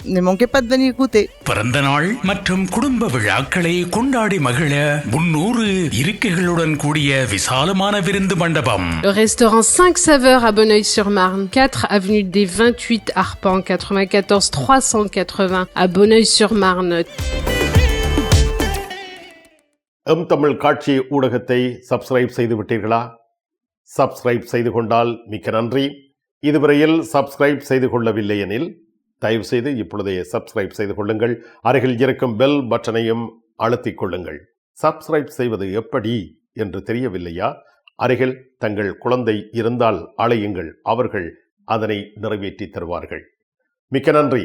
Goûter. பிறந்த நாள் மற்றும் குடும்ப விழாக்களை கொண்டாடி மகிழ முன்னூறு இருக்கைகளுடன் கூடிய விசாலமான விருந்து மண்டபம் Le restaurant 5 saveurs à Bonneuil-sur-Marne, 4 avenue des 28 Arpents, 94 380 à Bonneuil-sur-Marne. எம் தமிழ் காட்சி ஊடகத்தை சப்ஸ்கிரைப் செய்து விட்டீர்களா சப்ஸ்கிரைப் செய்து கொண்டால் மிக்க நன்றி இதுவரையில் சப்ஸ்கிரைப் செய்து கொள்ளவில்லை எனில் தயவு செய்து இப்பொழுதே சப்ஸ்கிரைப் செய்து கொள்ளுங்கள். அருகில் இருக்கும் பெல் பட்டனையும் அழுத்திக் கொள்ளுங்கள். சப்ஸ்கிரைப் செய்வது எப்படி என்று தெரியவில்லையா? அருகில் தங்கள் குழந்தை இருந்தால் அழையுங்கள். அவர்கள் அதனை நிறைவேற்றி தருவார்கள். மிக்க நன்றி.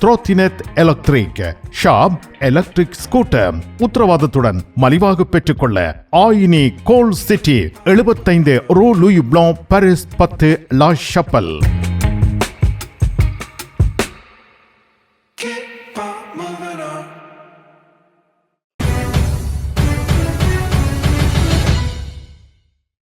த்ரோத்தினெட் எலக்ட்ரிக் ஷாப் எலக்ட்ரிக் ஸ்கூட்டர் உத்தரவாதத்துடன் மலிவாக பெற்றுக்கொள்ள ஆயினி கோல் சிட்டி எழுபத்தைந்து ரூ லூயி ப்ளோ பாரிஸ் பத்து லா ஷப்பல்.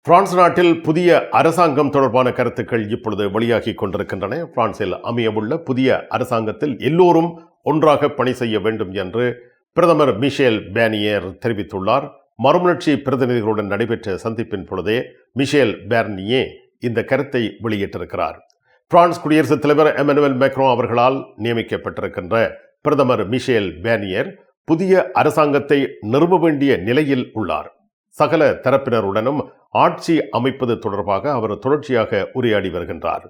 பிரான்ஸ் நாட்டில் புதிய அரசாங்கம் தொடர்பான கருத்துக்கள் இப்பொழுது வெளியாகி கொண்டிருக்கின்றன. பிரான்சில் அமையவுள்ள புதிய அரசாங்கத்தில் எல்லோரும் ஒன்றாக பணி செய்ய வேண்டும் என்று பிரதமர் மிஷேல் பேனியர் தெரிவித்துள்ளார். மறுமலர்ச்சி பிரதிநிதிகளுடன் நடைபெற்ற சந்திப்பின் பொழுதே மிஷேல் பேர்னியே இந்த கருத்தை வெளியிட்டிருக்கிறார். பிரான்ஸ் குடியரசுத் தலைவர் எமனுவல் மேக்ரோ அவர்களால் நியமிக்கப்பட்டிருக்கின்ற பிரதமர் மிஷேல் பேனியர் புதிய அரசாங்கத்தை நிறுவ வேண்டிய நிலையில் உள்ளார். சகல தரப்பினருடனும் ஆட்சி அமைப்பது தொடர்பாக அவர் தொடர்ச்சியாக உரையாடி வருகின்றார்.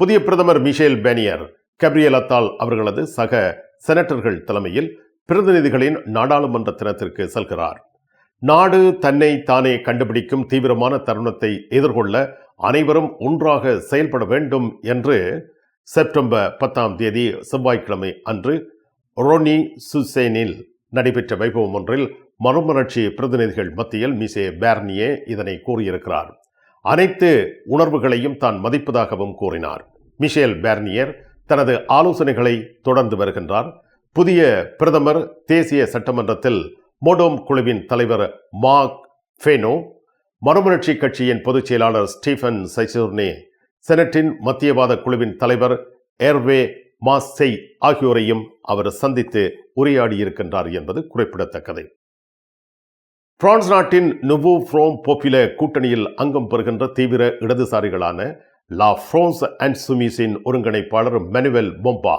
புதிய பிரதமர் மிஷேல் பேனியர் கப்ரியல் அத்தால் அவர்களது சக செனட்டர்கள் தலைமையில் பிரதிநிதிகளின் நாடாளுமன்ற தினத்திற்கு செல்கிறார். நாடு தன்னை தானே கண்டுபிடிக்கும் தீவிரமான தருணத்தை எதிர்கொள்ள அனைவரும் ஒன்றாக செயல்பட வேண்டும் என்று செப்டம்பர் பத்தாம் தேதி செவ்வாய்க்கிழமை அன்று ரோனி சுசேனில் நடைபெற்ற வைபவம் ஒன்றில் மறுமலர்ச்சி பிரதிநிதிகள் மத்தியில் மிசே பேர்னியே இதனை கூறியிருக்கிறார். அனைத்து உணர்வுகளையும் தான் மதிப்பதாகவும் கூறினார். மிஷேல் பேர்னியர் தனது ஆலோசனைகளை தொடர்ந்து வருகின்றார். புதிய பிரதமர் தேசிய சட்டமன்றத்தில் மோடோம் குழுவின் தலைவர் மார்க் ஃபேனோ மறுமலர்ச்சி கட்சியின் பொதுச் செயலாளர் ஸ்டீஃபன் சைசூர்னே செனட்டின் மத்தியவாத குழுவின் தலைவர் ஏர்வே மாசெய் ஆகியோரையும் அவர் சந்தித்து உரையாடியிருக்கின்றார் என்பது குறிப்பிடத்தக்கது. பிரான்ஸ் நாட்டின் நுவோ ஃப்ரோம் போப்பில கூட்டணியில் அங்கம் பெறுகின்ற தீவிர இடதுசாரிகளான லா ஃப்ரோன்ஸ் அண்ட் சுமிஸின் ஒருங்கிணைப்பாளர் மெனுவல் பொம்பா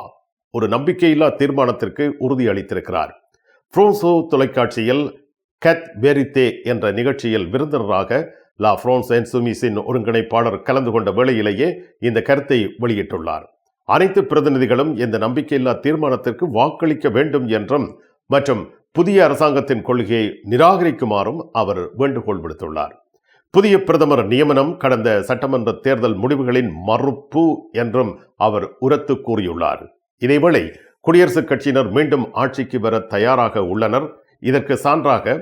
ஒரு நம்பிக்கையில்லா தீர்மானத்திற்கு உறுதியளித்திருக்கிறார். ஃப்ரோன்சோ தொலைக்காட்சியில் கத் வெரித்தே என்ற நிகழ்ச்சியில் விருந்தினராக லா ஃப்ரான்ஸ் அண்ட் சுமிஸின் ஒருங்கிணைப்பாளர் கலந்து கொண்ட வேளையிலேயே இந்த கருத்தை வெளியிட்டுள்ளார். அனைத்து பிரதிநிதிகளும் இந்த நம்பிக்கையில்லா தீர்மானத்திற்கு வாக்களிக்க வேண்டும் என்றும் மற்றும் புதிய அரசாங்கத்தின் கொள்கையை நிராகரிக்குமாறும் அவர் வேண்டுகோள் விடுத்துள்ளார். புதிய பிரதமர் நியமனம் கடந்த சட்டமன்ற தேர்தல் முடிவுகளின் மறுப்பு என்றும் அவர் உரத்து கூறியுள்ளார். இதேவேளை குடியரசுக் கட்சியினர் மீண்டும் ஆட்சிக்கு வர தயாராக உள்ளனர். இதற்கு சான்றாக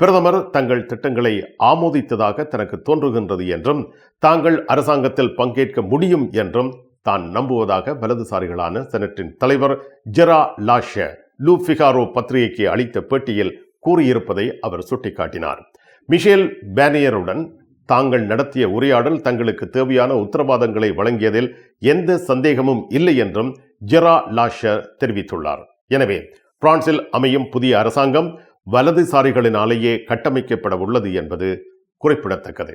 பிரதமர் தங்கள் திட்டங்களை ஆமோதித்ததாக தனக்கு தோன்றுகின்றது என்றும் தாங்கள் அரசாங்கத்தில் பங்கேற்க முடியும் என்றும் தான் நம்புவதாக வலதுசாரிகளான செனட்டின் தலைவர் ஜெரா லாஷ லூ ஃபிகாரோ பத்திரிகைக்கு அளித்த பேட்டியில் கூறியிருப்பதை அவர் சுட்டிக்காட்டினார். மிஷேல் பேனியருடன் தாங்கள் நடத்திய உரையாடல் தங்களுக்கு தேவையான உத்தரவாதங்களை வழங்கியதில் எந்த சந்தேகமும் இல்லை என்றும் ஜெரா லாஷர் தெரிவித்துள்ளார். எனவே பிரான்சில் அமையும் புதிய அரசாங்கம் வலதுசாரிகளினாலேயே கட்டமைக்கப்பட உள்ளது என்பது குறிப்பிடத்தக்கது.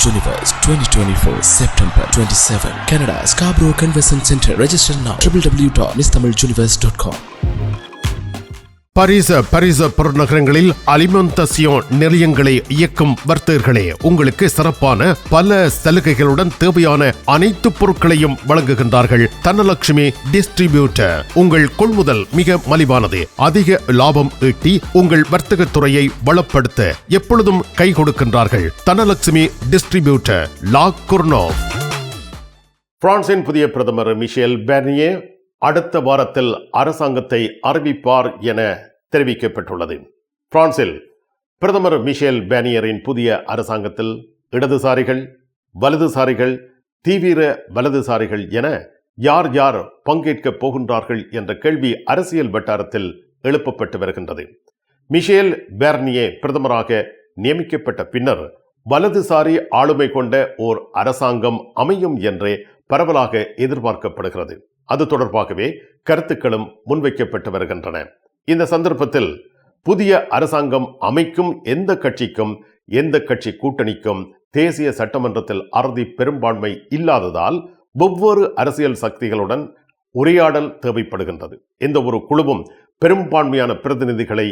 21st, 2024, September 27, Canada, Scarborough Convention Center. Register now www.missthamiluniverse.com. பரிச பரிச பெருநகரங்களில் அலிமெண்டசியோன் நிலையங்களை இயக்கும் வர்த்தகர்களே உங்களுக்கு சிறப்பான பல சலுகைகளுடன் தேவையான அனைத்து பொருட்களையும் வழங்குகின்றார்கள். தனலட்சுமி டிஸ்ட்ரிபியூட்டர் உங்கள் கொள்முதல் மிக மலிவானது. அதிக லாபம் ஈட்டி உங்கள் வர்த்தக துறையை வளப்படுத்த எப்பொழுதும் கை கொடுக்கின்றார்கள். தனலட்சுமி டிஸ்ட்ரிபியூட்டர் லாக் குர்னோ பிரான்சின் புதிய பிரதமர் மிஷேல் பெர்னியே அடுத்த வாரத்தில் அரசாங்கத்தை அறிவிப்பார் என தெரிவிக்கப்பட்டுள்ளது. பிரான்சில் பிரதமர் மிஷேல் பேனியரின் புதிய அரசாங்கத்தில் இடதுசாரிகள் வலதுசாரிகள் தீவிர வலதுசாரிகள் என யார் யார் பங்கேற்கப் போகின்றார்கள் என்ற கேள்வி அரசியல் வட்டாரத்தில் எழுப்பப்பட்டு வருகின்றது. மிஷேல் பேர்னியே பிரதமராக நியமிக்கப்பட்ட பின்னர் வலதுசாரி ஆளுமை கொண்ட ஓர் அரசாங்கம் அமையும் என்றே பரவலாக எதிர்பார்க்கப்படுகிறது. அது தொடர்பாகவே கருத்துக்களும் முன்வைக்கப்பட்டு வருகின்றன. இந்த சந்தர்ப்பத்தில் புதிய அரசாங்கம் அமைக்கும் எந்த கட்சிக்கும் எந்த கட்சி கூட்டணிக்கும் தேசிய சட்டமன்றத்தில் அறுதி பெரும்பான்மை இல்லாததால் ஒவ்வொரு அரசியல் சக்திகளுடன் உரையாடல் தேவைப்படுகின்றது. எந்த ஒரு குழுவும் பெரும்பான்மையான பிரதிநிதிகளை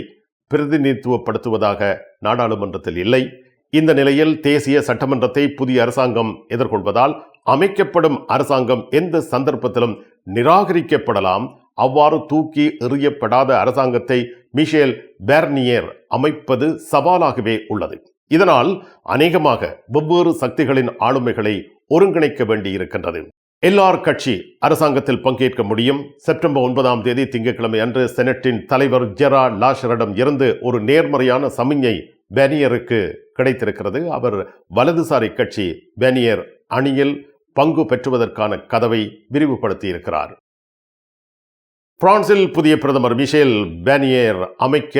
பிரதிநிதித்துவப்படுத்துவதாக நாடாளுமன்றத்தில் இல்லை. இந்த நிலையில் தேசிய சட்டமன்றத்தை புதிய அரசாங்கம் எதிர்கொள்வதால் அமைக்கப்படும் அரசாங்கம் எந்த சந்தர்ப்பத்திலும் நிராகரிக்கப்படலாம். அவ்வாறு தூக்கி எறியப்படாத அரசாங்கத்தை மிஷேல் பேர்னியர் அமைப்பது சவாலாகவே உள்ளது. இதனால் அநேகமாக வெவ்வேறு சக்திகளின் ஆளுமைகளை ஒருங்கிணைக்க வேண்டியிருக்கின்றது. எல்லார் கட்சி அரசாங்கத்தில் பங்கேற்க முடியும். செப்டம்பர் ஒன்பதாம் தேதி திங்கட்கிழமை அன்று செனட்டின் தலைவர் ஜெரா லாஷரிடம் இருந்து ஒரு நேர்மறையான சமிஞ்சை பேனியருக்கு கிடைத்திருக்கிறது. அவர் வலதுசாரி கட்சி பேனியர் அணியில் பங்கு பெற்றுவதற்கான கதவை விரிவுபடுத்தியிருக்கிறார். பிரான்சில் புதிய பிரதமர் மிஷேல் பேனியர் அமைக்க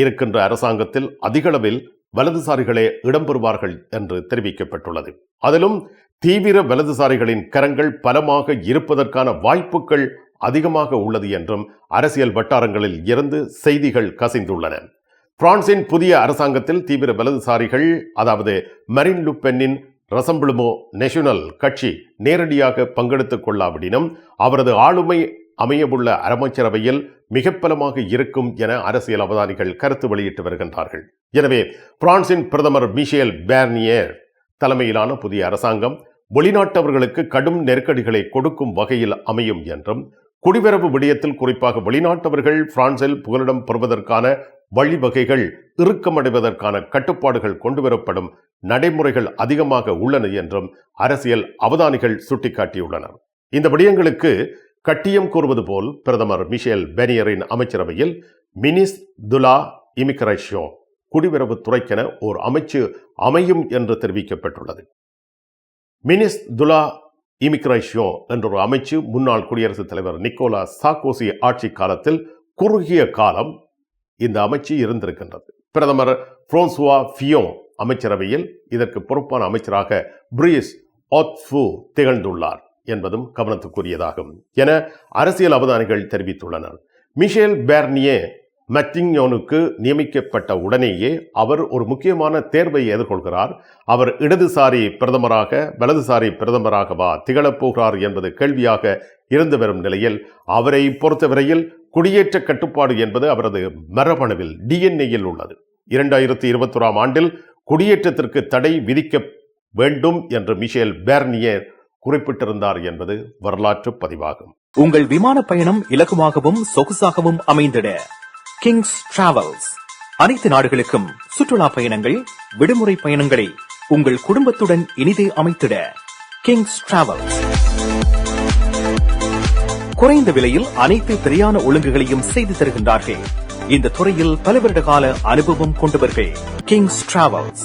இருக்கின்ற அரசாங்கத்தில் அதிகளவில் வலதுசாரிகளே இடம்பெறுவார்கள் என்று தெரிவிக்கப்பட்டுள்ளது. அதிலும் தீவிர வலதுசாரிகளின் கரங்கள் பலமாக இருப்பதற்கான வாய்ப்புகள் அதிகமாக உள்ளது என்றும் அரசியல் வட்டாரங்களில் இருந்து செய்திகள் கசிந்துள்ளன. பிரான்சின் புதிய அரசாங்கத்தில் தீவிர வலதுசாரிகள் அதாவது மரின் லுப்பென்னின் ரசம்பிளுமோ நேஷனல் கட்சி நேரடியாக பங்கெடுத்துக் கொள்ளாவிடினும் அவரது ஆளுமை அமையவுள்ள அமைச்சரவையில் மிக பலமாக இருக்கும் என அரசியல் அவதானிகள் கருத்து வெளியிட்டு வருகின்றார்கள். எனவே பிரான்சின் பிரதமர் மிஷேல் பேர்னியர் தலைமையிலான புதிய அரசாங்கம் வெளிநாட்டவர்களுக்கு கடும் நெருக்கடிகளை கொடுக்கும் வகையில் அமையும் என்றும் குடிவரவு விடயத்தில் குறிப்பாக வெளிநாட்டவர்கள் பிரான்சில் புகலிடம் பெறுவதற்கான வழிவகைகள் இறுக்கமடைவதற்கான கட்டுப்பாடுகள் கொண்டுவரப்படும் நடைமுறைகள் அதிகமாக உள்ளன என்றும் அரசியல் அவதானிகள் சுட்டிக்காட்டியுள்ளனர். இந்த விடயங்களுக்கு கட்டியம் கூறுவது போல் பிரதமர் மிஷேல் பெனியரின் அமைச்சரவையில் மினிஸ் துலா இமிக்ரேஷோ குடிவரவு துறைக்கென ஓர் அமைச்சு அமையும் என்று தெரிவிக்கப்பட்டுள்ளது. மினிஸ் துலா இமிக்ரேஷியோ என்ற ஒரு அமைச்சு முன்னாள் குடியரசுத் தலைவர் நிக்கோலா சாக்கோசி ஆட்சி காலத்தில் குறுகிய காலம் இந்த அமைச்சு இருந்திருக்கின்றது. பிரதமர் பிரான்சுவா ஃபியோ அமைச்சரவையில் இதற்கு பொறுப்பான அமைச்சராக பிரீஸ் ஆத்ஃபு திகழ்ந்துள்ளார். என்பதும் கவனத்துக்குரியதாகும் என அரசியல் அவதானிகள் தெரிவித்துள்ளனர். மிஷேல் பேர்னியே மட்டிங்யோனுக்கு நியமிக்கப்பட்ட உடனேயே அவர் ஒரு முக்கியமான தேர்வை எதிர்கொள்கிறார். அவர் இடதுசாரி பிரதமராக வலதுசாரி பிரதமராகவா திகழப் போகிறார் என்பது கேள்வியாக இருந்து வரும் நிலையில் அவரை பொறுத்தவரையில் குடியேற்ற கட்டுப்பாடு என்பது அவரது மரபணுவில் டிஎன்ஏயில் உள்ளது. இரண்டாயிரத்தி இருபத்தொராம் ஆண்டில் குடியேற்றத்திற்கு தடை விதிக்க வேண்டும் என்று மிஷேல் பேர்னியர் குறிப்பிட்டிருந்தார் என்பது வரலாற்று பதிவாகும். உங்கள் விமான பயணம் இலகுவாகவும் சொகுசாகவும் அமைந்திட கிங்ஸ் டிராவல்ஸ் அனைத்து நாடுகளுக்கும் சுற்றுலா பயணங்கள் விடுமுறை பயணங்களை உங்கள் குடும்பத்துடன் இனிதே அமைத்திட கிங்ஸ் டிராவல்ஸ் குறைந்த விலையில் அனைத்து திரையான ஒழுங்குகளையும் செய்து தருகின்றார்கள். இந்த துறையில் பல வருட கால அனுபவம் கொண்டவர்கள் கிங்ஸ் டிராவல்ஸ்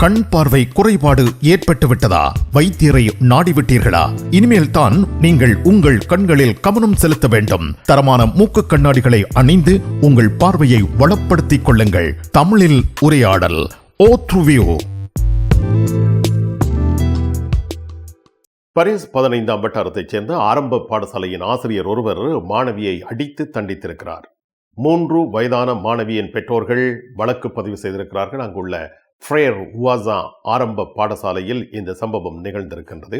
கண் பார்வை குறைபாடு ஏற்பட்டு விட்டதா வைத்தியரை நாடிவிட்டீர்களா? இனிமேல் தான் நீங்கள் உங்கள் கண்களில் கவனம் செலுத்த வேண்டும். தரமான மூக்கு கண்ணாடிகளை அணிந்து உங்கள் பார்வையை வளப்படுத்திக் கொள்ளுங்கள். தமிழில் உரையாடல் ஓ த்ருவியோ! பரிஸ் பதினைந்தாம் வட்டாரத்தைச் சேர்ந்த ஆரம்ப பாடசாலையின் ஆசிரியர் ஒருவர் மாணவியை அடித்து தண்டித்திருக்கிறார். மூன்று வயதான மாணவியின் பெற்றோர்கள் வழக்கு பதிவு செய்திருக்கிறார்கள். அங்குள்ள ஃப்ரேர் உவாசா ஆரம்ப பாடசாலையில் இந்த சம்பவம் நிகழ்ந்திருக்கின்றது.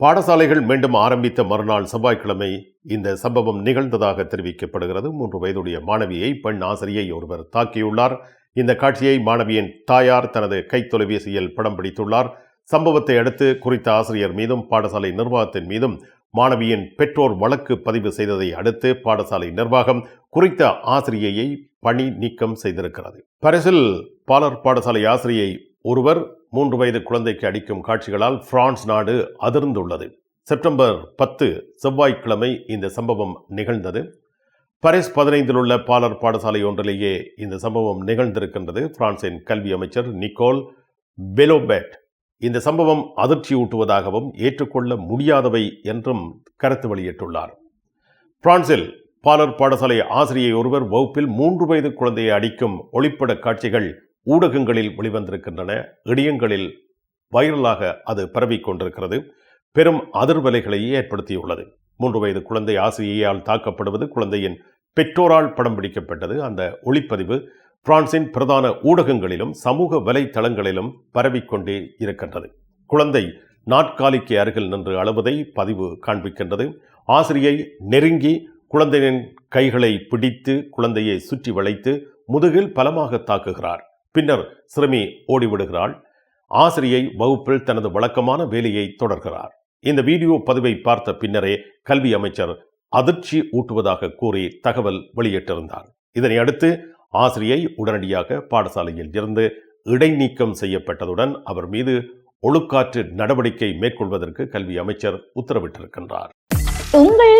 பாடசாலைகள் மீண்டும் ஆரம்பித்த மறுநாள் செவ்வாய்க்கிழமை இந்த சம்பவம் நிகழ்ந்ததாக தெரிவிக்கப்படுகிறது. மூன்று வயதுடைய மாணவியை பெண் ஆசிரியை ஒருவர் தாக்கியுள்ளார். இந்த காட்சியை மாணவியின் தாயார் தனது கைத்தொலைபேசியில் படம் பிடித்துள்ளார். சம்பவத்தை அடுத்து குறித்த ஆசிரியர் மீதும் பாடசாலை நிர்வாகத்தின் மீதும் மாணவியின் பெற்றோர் வழக்கு பதிவு செய்ததை அடுத்து பாடசாலை நிர்வாகம் குறித்த ஆசிரியையை பணி நீக்கம் செய்திருக்கிறது. பரிசில் பாலர் பாடசாலை ஆசிரியை ஒருவர் மூன்று வயது குழந்தைக்கு அடிக்கும் காட்சிகளால் பிரான்ஸ் நாடு அதிர்ந்துள்ளது. செப்டம்பர் பத்து செவ்வாய்க்கிழமை இந்த சம்பவம் நிகழ்ந்தது. பரிஸ் பதினைந்தில் உள்ள பாலர் பாடசாலை ஒன்றிலேயே இந்த சம்பவம் நிகழ்ந்திருக்கின்றது. பிரான்சின் கல்வி அமைச்சர் நிக்கோல் பெலோபெட் இந்த சம்பவம் அதிர்ச்சியூட்டுவதாகவும் ஏற்றுக்கொள்ள முடியாதவை என்றும் கருத்து வெளியிட்டுள்ளார். பிரான்சில் பாலர் பாடசாலை ஆசிரியை ஒருவர் வகுப்பில் மூன்று வயது குழந்தையை அடிக்கும் ஒளிப்பட காட்சிகள் ஊடகங்களில் வெளிவந்திருக்கின்றன. இடியங்களில் வைரலாக அது பரவிக் கொண்டிருக்கிறது. பெரும் அதிர்வலைகளை ஏற்படுத்தியுள்ளது. மூன்று வயது குழந்தை ஆசிரியையால் தாக்கப்படுவது குழந்தையின் பெற்றோரால் படம் பிடிக்கப்பட்டது. அந்த ஒளிப்பதிவு பிரான்சின் பிரதான ஊடகங்களிலும் சமூக வலைத்தளங்களிலும் பரவிக்கொண்டே இருக்கின்றது. குழந்தை நாட்காலிக்கு அருகில் நின்று அழுவதை பதிவு காண்பிக்கின்றது. ஆசிரியை நெருங்கி குழந்தையின் கைகளை பிடித்து குழந்தையை சுற்றி வளைத்து முதுகில் பலமாக தாக்குகிறார். பின்னர் சிறுமி ஓடிவிடுகிறாள். ஆசிரியை வகுப்பில் தனது வழக்கமான வேலையை தொடர்கிறார். இந்த வீடியோ பதிவை பார்த்த பின்னரே கல்வி அமைச்சர் அதிர்ச்சி ஊட்டுவதாக கூறி தகவல் வெளியிட்டிருந்தார். இதனை அடுத்து ஆசிரியை உடனடியாக பாடசாலையில் இருந்து இடைநீக்கம் செய்யப்பட்டதுடன் அவர் மீது ஒழுக்காற்று நடவடிக்கை மேற்கொள்வதற்கு கல்வி அமைச்சர் உத்தரவிட்டிருக்கின்றார். உங்கள்